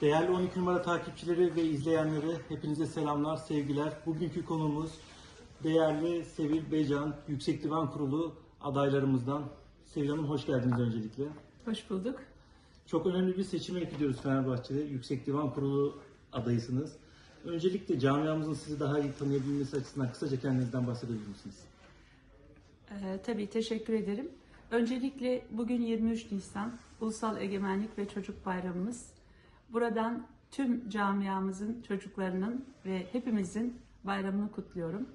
Değerli 12 numara takipçileri ve izleyenleri hepinize selamlar, sevgiler. Bugünkü konuğumuz değerli Sevil Beycan, Yüksek Divan Kurulu adaylarımızdan. Sevil Hanım hoş geldiniz öncelikle. Hoş bulduk. Çok önemli bir seçime gidiyoruz Fenerbahçe'de. Yüksek Divan Kurulu adayısınız. Öncelikle camiamızın sizi daha iyi tanıyabilmesi açısından kısaca kendinizden bahsedebilir misiniz? Ee, tabii teşekkür ederim. Öncelikle bugün 23 Nisan Ulusal Egemenlik ve Çocuk Bayramımız. Buradan tüm camiamızın çocuklarının ve hepimizin bayramını kutluyorum.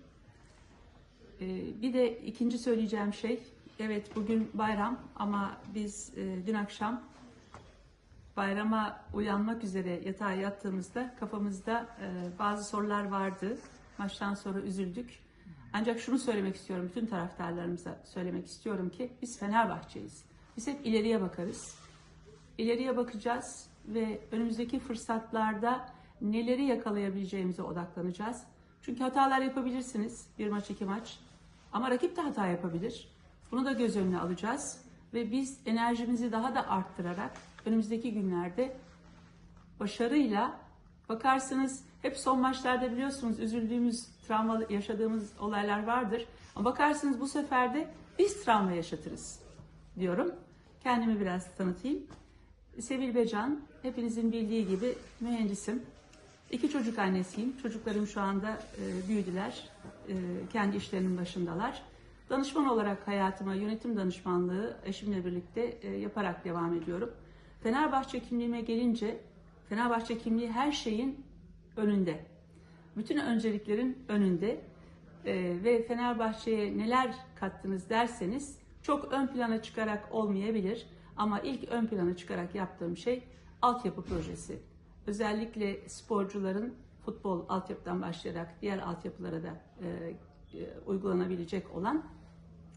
Ee, bir de ikinci söyleyeceğim şey, evet bugün bayram ama biz e, dün akşam bayrama uyanmak üzere yatağa yattığımızda kafamızda e, bazı sorular vardı. Maçtan sonra üzüldük. Ancak şunu söylemek istiyorum, bütün taraftarlarımıza söylemek istiyorum ki biz Fenerbahçe'yiz. Biz hep ileriye bakarız. İleriye bakacağız ve önümüzdeki fırsatlarda neleri yakalayabileceğimize odaklanacağız. Çünkü hatalar yapabilirsiniz, bir maç iki maç. Ama rakip de hata yapabilir. Bunu da göz önüne alacağız ve biz enerjimizi daha da arttırarak önümüzdeki günlerde başarıyla bakarsınız hep son maçlarda biliyorsunuz üzüldüğümüz, travma yaşadığımız olaylar vardır. Ama bakarsınız bu sefer de biz travma yaşatırız diyorum. Kendimi biraz tanıtayım. Sevil Becan, hepinizin bildiği gibi mühendisim. İki çocuk annesiyim. Çocuklarım şu anda e, büyüdüler. E, kendi işlerinin başındalar. Danışman olarak hayatıma yönetim danışmanlığı eşimle birlikte e, yaparak devam ediyorum. Fenerbahçe kimliğime gelince Fenerbahçe kimliği her şeyin önünde. Bütün önceliklerin önünde. E, ve Fenerbahçe'ye neler kattınız derseniz çok ön plana çıkarak olmayabilir. Ama ilk ön plana çıkarak yaptığım şey altyapı projesi. Özellikle sporcuların futbol altyapıdan başlayarak diğer altyapılara da e, e, uygulanabilecek olan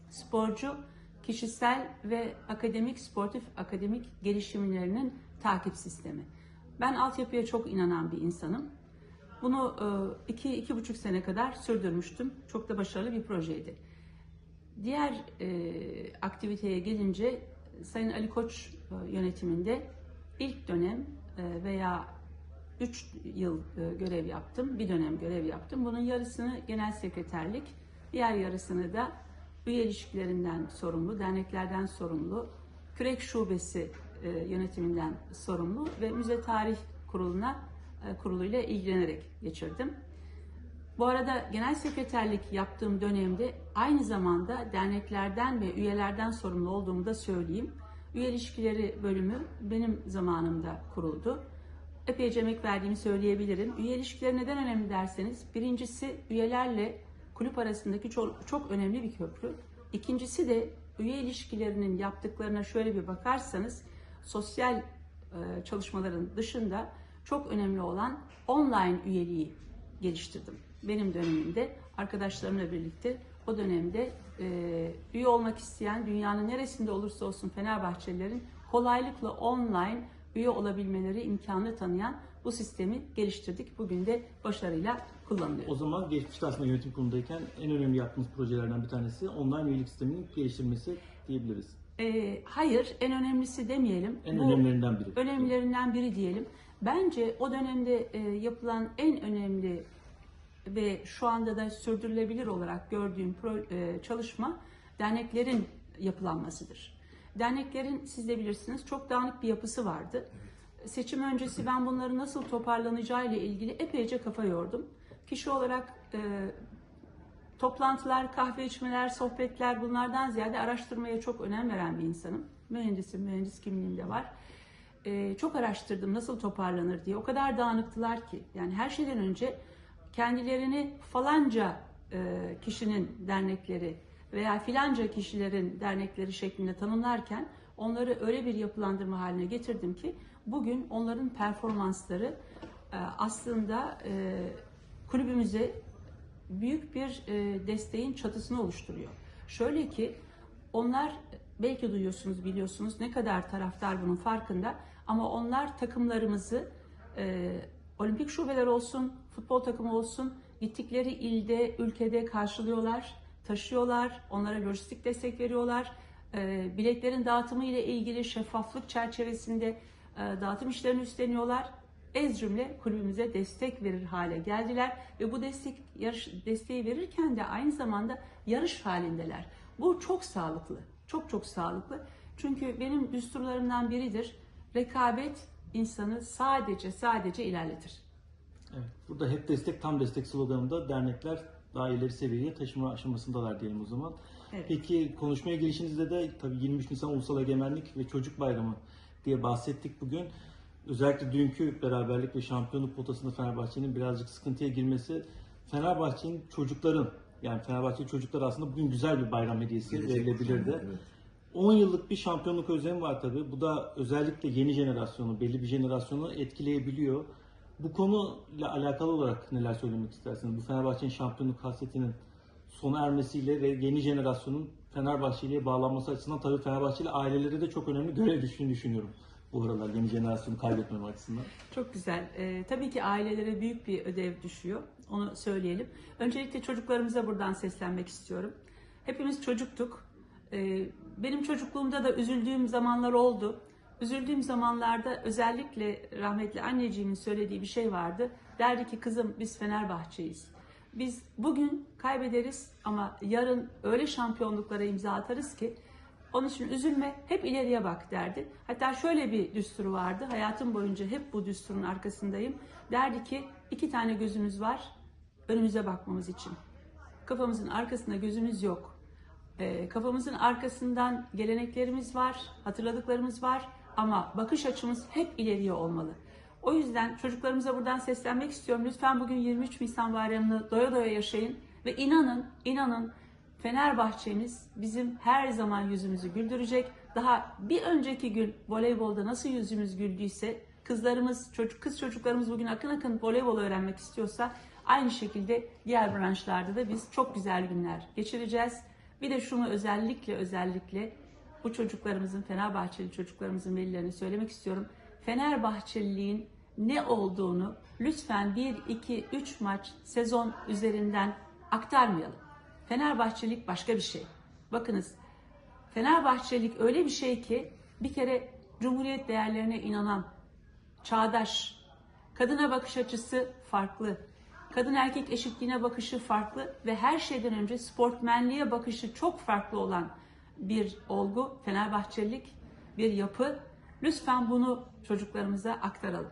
sporcu kişisel ve akademik, sportif akademik gelişimlerinin takip sistemi. Ben altyapıya çok inanan bir insanım. Bunu e, iki, iki buçuk sene kadar sürdürmüştüm. Çok da başarılı bir projeydi. Diğer e, aktiviteye gelince Sayın Ali Koç e, yönetiminde ilk dönem e, veya 3 yıl e, görev yaptım, bir dönem görev yaptım. Bunun yarısını genel sekreterlik, diğer yarısını da üye ilişkilerinden sorumlu, derneklerden sorumlu, Kürek Şubesi yönetiminden sorumlu ve Müze Tarih Kurulu'na kuruluyla ilgilenerek geçirdim. Bu arada genel sekreterlik yaptığım dönemde aynı zamanda derneklerden ve üyelerden sorumlu olduğumu da söyleyeyim. Üye ilişkileri bölümü benim zamanımda kuruldu. Epeyce emek verdiğimi söyleyebilirim. Üye ilişkileri neden önemli derseniz, birincisi üyelerle kulüp arasındaki çok, çok önemli bir köprü. İkincisi de üye ilişkilerinin yaptıklarına şöyle bir bakarsanız, sosyal e, çalışmaların dışında çok önemli olan online üyeliği geliştirdim. Benim dönemimde arkadaşlarımla birlikte o dönemde e, üye olmak isteyen dünyanın neresinde olursa olsun Fenerbahçelilerin kolaylıkla online üye olabilmeleri imkanını tanıyan bu sistemi geliştirdik. Bugün de başarıyla kullanılıyor. O zaman geçmişte aslında yönetim kurulundayken en önemli yaptığımız projelerden bir tanesi online üyelik sisteminin geliştirilmesi diyebiliriz. E, hayır, en önemlisi demeyelim. En Bu önemlilerinden biri. önemlilerinden biri diyelim. Bence o dönemde e, yapılan en önemli ve şu anda da sürdürülebilir olarak gördüğüm e, çalışma derneklerin yapılanmasıdır. Derneklerin siz de bilirsiniz çok dağınık bir yapısı vardı. Seçim öncesi ben bunları nasıl toparlanacağı ile ilgili epeyce kafa yordum. Kişi olarak e, toplantılar, kahve içmeler, sohbetler bunlardan ziyade araştırmaya çok önem veren bir insanım. Mühendisim, mühendis kimliğim de var. Ee, çok araştırdım nasıl toparlanır diye. O kadar dağınıktılar ki. Yani her şeyden önce kendilerini falanca e, kişinin dernekleri veya filanca kişilerin dernekleri şeklinde tanımlarken onları öyle bir yapılandırma haline getirdim ki bugün onların performansları e, aslında e, kulübümüze büyük bir desteğin çatısını oluşturuyor. Şöyle ki onlar belki duyuyorsunuz biliyorsunuz ne kadar taraftar bunun farkında ama onlar takımlarımızı olimpik şubeler olsun, futbol takımı olsun gittikleri ilde, ülkede karşılıyorlar, taşıyorlar, onlara lojistik destek veriyorlar. E, biletlerin dağıtımı ile ilgili şeffaflık çerçevesinde e, dağıtım işlerini üstleniyorlar ez cümle kulübümüze destek verir hale geldiler ve bu destek yarış desteği verirken de aynı zamanda yarış halindeler. Bu çok sağlıklı. Çok çok sağlıklı. Çünkü benim düsturlarımdan biridir. Rekabet insanı sadece sadece ilerletir. Evet. Burada hep destek, tam destek sloganında dernekler daha ileri seviyeye taşıma aşamasındalar diyelim o zaman. Evet. Peki konuşmaya gelişinizde de tabii 23 Nisan Ulusal Egemenlik ve Çocuk Bayramı diye bahsettik bugün. Özellikle dünkü beraberlik ve şampiyonluk potasında Fenerbahçe'nin birazcık sıkıntıya girmesi Fenerbahçe'nin çocukların yani Fenerbahçe çocuklar aslında bugün güzel bir bayram hediyesi verilebilirdi. Evet. 10 yıllık bir şampiyonluk özlemi var tabii. Bu da özellikle yeni jenerasyonu, belli bir jenerasyonu etkileyebiliyor. Bu konuyla alakalı olarak neler söylemek istersiniz? Bu Fenerbahçe'nin şampiyonluk hasretinin sona ermesiyle ve yeni jenerasyonun Fenerbahçe'ye bağlanması açısından tabii Fenerbahçeli ailelere de çok önemli görev düştüğünü düşünüyorum. Bu aralar yeni jenerasyonu kaybetmem açısından. Çok güzel. Ee, tabii ki ailelere büyük bir ödev düşüyor. Onu söyleyelim. Öncelikle çocuklarımıza buradan seslenmek istiyorum. Hepimiz çocuktuk. Ee, benim çocukluğumda da üzüldüğüm zamanlar oldu. Üzüldüğüm zamanlarda özellikle rahmetli anneciğimin söylediği bir şey vardı. Derdi ki kızım biz Fenerbahçeyiz. Biz bugün kaybederiz ama yarın öyle şampiyonluklara imza atarız ki onun için üzülme, hep ileriye bak derdi. Hatta şöyle bir düsturu vardı. Hayatım boyunca hep bu düsturun arkasındayım. Derdi ki iki tane gözümüz var önümüze bakmamız için. Kafamızın arkasında gözümüz yok. Ee, kafamızın arkasından geleneklerimiz var, hatırladıklarımız var ama bakış açımız hep ileriye olmalı. O yüzden çocuklarımıza buradan seslenmek istiyorum. Lütfen bugün 23 Nisan bayramını doya doya yaşayın ve inanın, inanın Fenerbahçemiz bizim her zaman yüzümüzü güldürecek. Daha bir önceki gün voleybolda nasıl yüzümüz güldüyse kızlarımız, çocuk kız çocuklarımız bugün akın akın voleybol öğrenmek istiyorsa aynı şekilde diğer branşlarda da biz çok güzel günler geçireceğiz. Bir de şunu özellikle özellikle bu çocuklarımızın Fenerbahçeli çocuklarımızın velilerine söylemek istiyorum. Fenerbahçeliliğin ne olduğunu lütfen 1 2 3 maç sezon üzerinden aktarmayalım. Fenerbahçelik başka bir şey. Bakınız Fenerbahçelik öyle bir şey ki bir kere Cumhuriyet değerlerine inanan, çağdaş, kadına bakış açısı farklı, kadın erkek eşitliğine bakışı farklı ve her şeyden önce sportmenliğe bakışı çok farklı olan bir olgu, Fenerbahçelik bir yapı. Lütfen bunu çocuklarımıza aktaralım.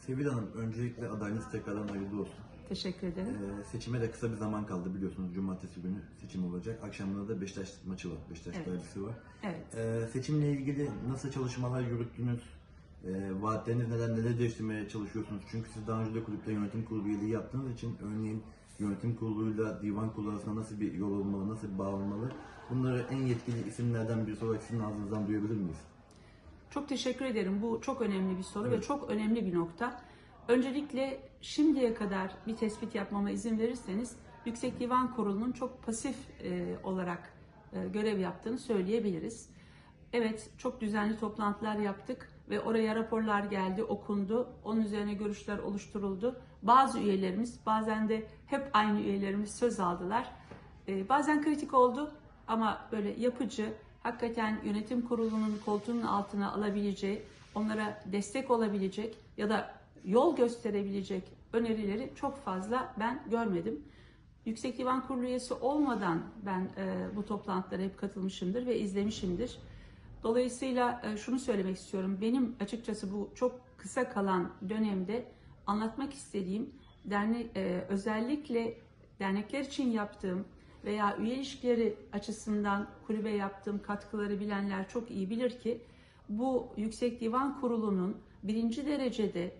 Sevil Hanım, öncelikle adayınız tekrardan hayırlı olsun. Teşekkür ederim. Ee, seçime de kısa bir zaman kaldı biliyorsunuz. Cumartesi günü seçim olacak. Akşamında da Beşiktaş maçı var. Beşiktaş Evet. derbisi var. Evet. Ee, seçimle ilgili nasıl çalışmalar yürüttünüz? Ee, vaatleriniz neden neler değiştirmeye çalışıyorsunuz? Çünkü siz daha önce de kulüpte yönetim kurulu üyeliği yaptığınız için örneğin yönetim kuruluyla divan kurulu arasında nasıl bir yol olmalı, nasıl bir bağ olmalı? Bunları en yetkili isimlerden birisi olarak sizin ağzınızdan duyabilir miyiz? Çok teşekkür ederim. Bu çok önemli bir soru Evet. ve çok önemli bir nokta. Öncelikle şimdiye kadar bir tespit yapmama izin verirseniz Yüksek Divan Kurulu'nun çok pasif e, olarak e, görev yaptığını söyleyebiliriz. Evet, çok düzenli toplantılar yaptık ve oraya raporlar geldi, okundu. Onun üzerine görüşler oluşturuldu. Bazı üyelerimiz, bazen de hep aynı üyelerimiz söz aldılar. E, bazen kritik oldu ama böyle yapıcı, hakikaten yönetim kurulunun koltuğunun altına alabileceği, onlara destek olabilecek ya da yol gösterebilecek önerileri çok fazla ben görmedim. Yüksek Divan Kurulu üyesi olmadan ben e, bu toplantılara hep katılmışımdır ve izlemişimdir. Dolayısıyla e, şunu söylemek istiyorum. Benim açıkçası bu çok kısa kalan dönemde anlatmak istediğim dernek e, özellikle dernekler için yaptığım veya üye ilişkileri açısından kulübe yaptığım katkıları bilenler çok iyi bilir ki bu Yüksek Divan Kurulu'nun birinci derecede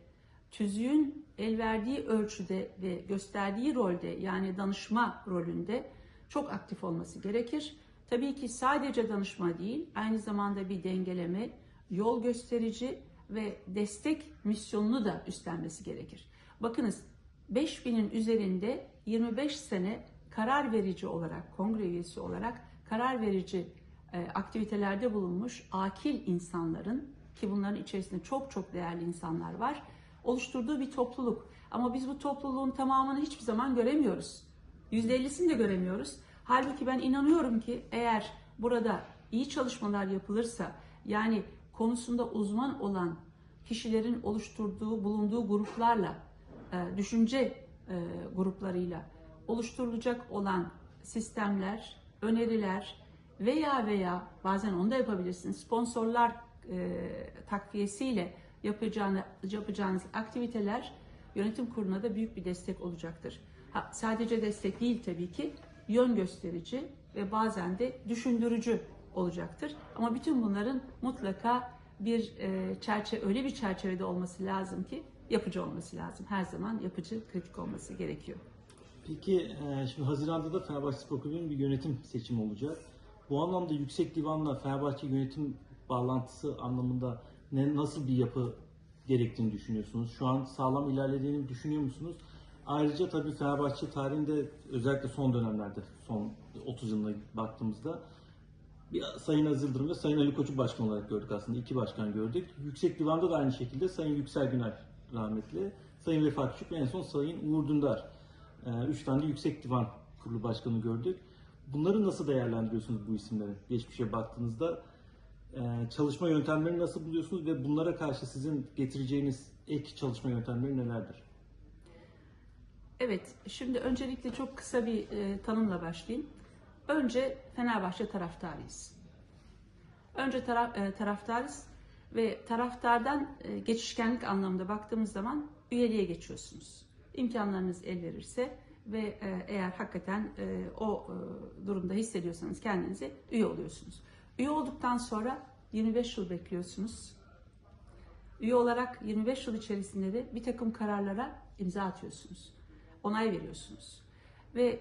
tüzüğün el verdiği ölçüde ve gösterdiği rolde yani danışma rolünde çok aktif olması gerekir. Tabii ki sadece danışma değil, aynı zamanda bir dengeleme, yol gösterici ve destek misyonunu da üstlenmesi gerekir. Bakınız 5000'in üzerinde 25 sene karar verici olarak, kongre üyesi olarak karar verici e, aktivitelerde bulunmuş akil insanların ki bunların içerisinde çok çok değerli insanlar var oluşturduğu bir topluluk. Ama biz bu topluluğun tamamını hiçbir zaman göremiyoruz. %50'sini de göremiyoruz. Halbuki ben inanıyorum ki eğer burada iyi çalışmalar yapılırsa yani konusunda uzman olan kişilerin oluşturduğu, bulunduğu gruplarla, e, düşünce e, gruplarıyla oluşturulacak olan sistemler, öneriler veya veya bazen onu da yapabilirsiniz. Sponsorlar e, takviyesiyle yapacağını, yapacağınız aktiviteler yönetim kuruluna da büyük bir destek olacaktır. Ha, sadece destek değil tabii ki, yön gösterici ve bazen de düşündürücü olacaktır. Ama bütün bunların mutlaka bir e, çerçeve, öyle bir çerçevede olması lazım ki yapıcı olması lazım. Her zaman yapıcı, kritik olması gerekiyor. Peki e, şimdi Haziran'da da Fenerbahçe Spor Kulübü'nün bir yönetim seçimi olacak. Bu anlamda Yüksek Divan'la Fenerbahçe yönetim bağlantısı anlamında ne nasıl bir yapı gerektiğini düşünüyorsunuz? Şu an sağlam ilerlediğini düşünüyor musunuz? Ayrıca tabii Fenerbahçe tarihinde özellikle son dönemlerde, son 30 yılına baktığımızda bir Sayın Aziz Yıldırım ve Sayın Ali Koç'u başkan olarak gördük aslında. iki başkan gördük. Yüksek Divan'da da aynı şekilde Sayın Yüksel Güner rahmetli, Sayın Refah Küçük ve en son Sayın Uğur Dündar. Ee, Üç tane de Yüksek Divan Kurulu Başkanı gördük. Bunları nasıl değerlendiriyorsunuz bu isimleri? Geçmişe baktığınızda e, çalışma yöntemlerini nasıl buluyorsunuz ve bunlara karşı sizin getireceğiniz ek çalışma yöntemleri nelerdir? Evet, şimdi öncelikle çok kısa bir e, tanımla başlayayım. Önce Fenerbahçe taraftarıyız. Önce taraf, e, taraftarız ve taraftardan e, geçişkenlik anlamında baktığımız zaman üyeliğe geçiyorsunuz. İmkanlarınız el verirse ve e, eğer hakikaten e, o e, durumda hissediyorsanız kendinizi üye oluyorsunuz. Üye olduktan sonra 25 yıl bekliyorsunuz. Üye olarak 25 yıl içerisinde de bir takım kararlara imza atıyorsunuz. Onay veriyorsunuz. Ve